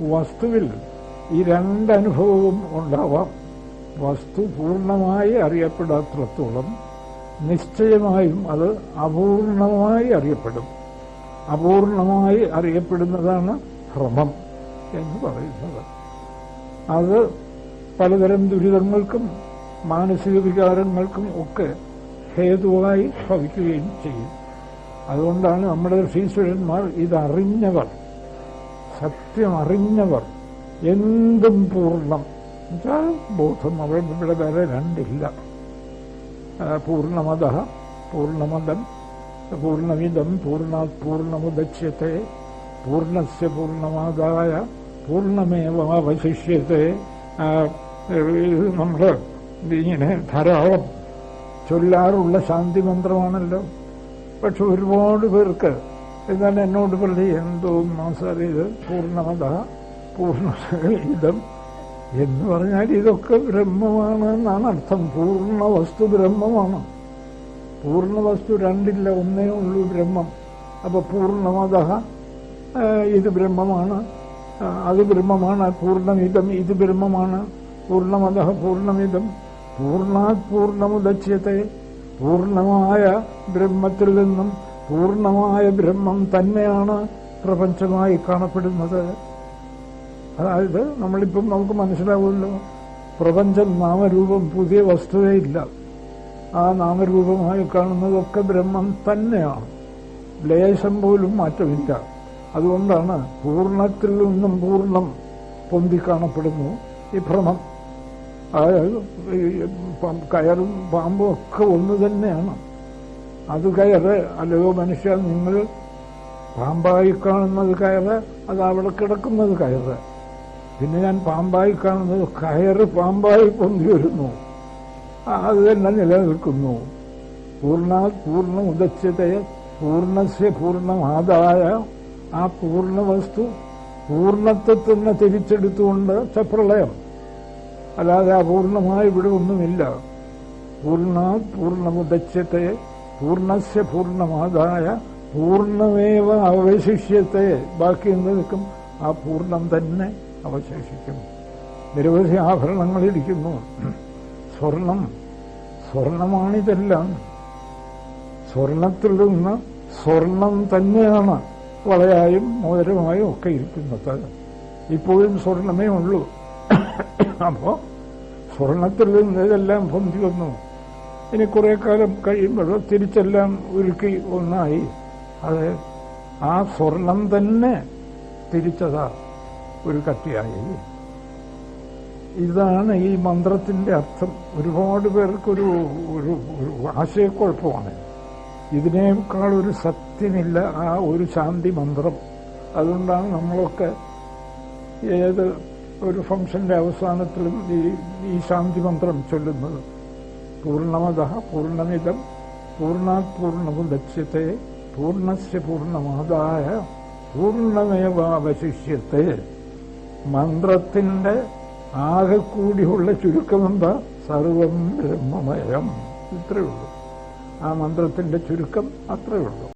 വസ്തുവിൽ ഈ രണ്ടനുഭവവും ഉണ്ടാവാം. വസ്തു പൂർണമായി അറിയപ്പെടാത്തിടത്തോളം നിശ്ചയമായും അത് അപൂർണമായി അറിയപ്പെടും. അപൂർണമായി അറിയപ്പെടുന്നതാണ് ഭ്രമം എന്ന് പറയുന്നത്. അത് പലതരം ദുരിതങ്ങൾക്കും മാനസിക വികാരങ്ങൾക്കും ഒക്കെ ഹേതുവായി ഭവിക്കുകയും ചെയ്യും. അതുകൊണ്ടാണ് നമ്മുടെ ഋഷീശ്വരന്മാർ ഇതറിഞ്ഞവർ സത്യം അറിഞ്ഞവർ എന്തും പൂർണം. എന്നുവെച്ചാൽ ബോധം. അവിടെ ഇവിടെ വേറെ രണ്ടില്ല. പൂർണമത പൂർണമതം പൂർണമിതം പൂർണ പൂർണമുദക്ഷ്യത്തെ പൂർണസ്യ പൂർണമാതായ പൂർണമേവശിഷ്യത്തെ നമ്മൾ ഇങ്ങനെ ധാരാളം ചൊല്ലാറുള്ള ശാന്തി മന്ത്രമാണല്ലോ പക്ഷെ ഒരുപാട് പേർക്ക് എന്നാൽ എന്നോട് പറഞ്ഞ് എന്തോ മാസാർ ഇത് പൂർണമത പൂർണ ഇതം എന്ന് പറഞ്ഞാൽ ഇതൊക്കെ ബ്രഹ്മമാണ് എന്നാണ് അർത്ഥം. പൂർണ വസ്തു ബ്രഹ്മമാണ്. പൂർണ വസ്തു രണ്ടില്ല ഒന്നേ ഉള്ളൂ ബ്രഹ്മം. അപ്പൊ പൂർണമത ഇത് ബ്രഹ്മമാണ്. അത് ബ്രഹ്മമാണ്. പൂർണമിതം ഇത് ബ്രഹ്മമാണ്. പൂർണമത പൂർണമിതം. പൂർണാത് പൂർണമുദച്യത്തെ പൂർണമായ ബ്രഹ്മത്തിൽ നിന്നും പൂർണമായ ബ്രഹ്മം തന്നെയാണ് പ്രപഞ്ചമായി കാണപ്പെടുന്നത്. അതായത് നമ്മളിപ്പം നമുക്ക് മനസ്സിലാവുമല്ലോ പ്രപഞ്ചം നാമരൂപം പുതിയ വസ്തുതയില്ല ആ നാമരൂപമായി കാണുന്നതൊക്കെ ബ്രഹ്മം തന്നെയാണ്. ലേശം പോലും മാറ്റമില്ല. അതുകൊണ്ടാണ് പൂർണത്തിൽ നിന്നും പൂർണം പൊന്തി കാണപ്പെടുന്നു ഈ ഭ്രമം. അതായത് കയറും പാമ്പും ഒക്കെ ഒന്ന് തന്നെയാണ്. അത് കയറ്. അല്ലയോ മനുഷ്യ നിങ്ങൾ പാമ്പായി കാണുന്നത് കയറ്. അത് അവിടെ കിടക്കുന്നത് കയറ്. പിന്നെ ഞാൻ പാമ്പായി കാണുന്നത് കയറ് പാമ്പായി പൊന്തി വരുന്നു. അത് തന്നെ നിലനിൽക്കുന്നു. പൂർണ പൂർണ ഉദച്യതയെ പൂർണസ്യ പൂർണമാതായ ആ പൂർണ വസ്തു പൂർണത്തെ തന്നെ തിരിച്ചെടുത്തുകൊണ്ട് ചപ്രളയം അല്ലാതെ അപൂർണമായി ഇവിടെ ഒന്നുമില്ല. പൂർണ പൂർണമുദച്യത്തെ പൂർണസ്യ പൂർണമാതായ പൂർണമേവ അവശിഷ്യത്തെ ബാക്കി എന്ത് നിൽക്കും? ആ പൂർണം തന്നെ അവശേഷിക്കും. നിരവധി ആഭരണങ്ങളിരിക്കുന്നു സ്വർണം. സ്വർണമാണിതെല്ലാം. സ്വർണത്തിൽ നിന്ന് സ്വർണം തന്നെയാണ് വളയായും മോതിരമായും ഒക്കെ ഇരിക്കുന്നത്. ഇപ്പോഴും സ്വർണമേ ഉള്ളൂ. അപ്പോ സ്വർണത്തിൽ നിന്ന് ഇതെല്ലാം പൊന്തി വന്നു. ഇനി കുറേ കാലം കഴിയുമ്പോൾ തിരിച്ചെല്ലാം ഉരുക്കി ഒന്നായി. അത് ആ സ്വർണം തന്നെ തിരിച്ചതാ. ഒരു കട്ടിയായി. ഇതാണ് ഈ മന്ത്രത്തിന്റെ അർത്ഥം. ഒരുപാട് പേർക്കൊരു ഒരു ഒരു ആശയക്കുഴപ്പമാണ്. ഇതിനേക്കാൾ ഒരു സത്യമില്ല ആ ഒരു ശാന്തി മന്ത്രം. അതുകൊണ്ടാണ് നമ്മളൊക്കെ ഏത് ഒരു ഫംഗ്ഷന്റെ അവസാനത്തിലും ഈ ഈ ശാന്തി മന്ത്രം ചൊല്ലുന്നത്. പൂർണമത പൂർണമിതം പൂർണാത് പൂർണമുദച്യത്തെ പൂർണസ് പൂർണമാതായ പൂർണമേവാവശിഷ്യത്തെ മന്ത്രത്തിന്റെ ആകെ കൂടിയുള്ള ചുരുക്കമെന്താ? സർവം ബ്രഹ്മമയം. ഇത്രയുള്ളൂ ആ മന്ത്രത്തിന്റെ ചുരുക്കം അത്രയേ ഉള്ളൂ.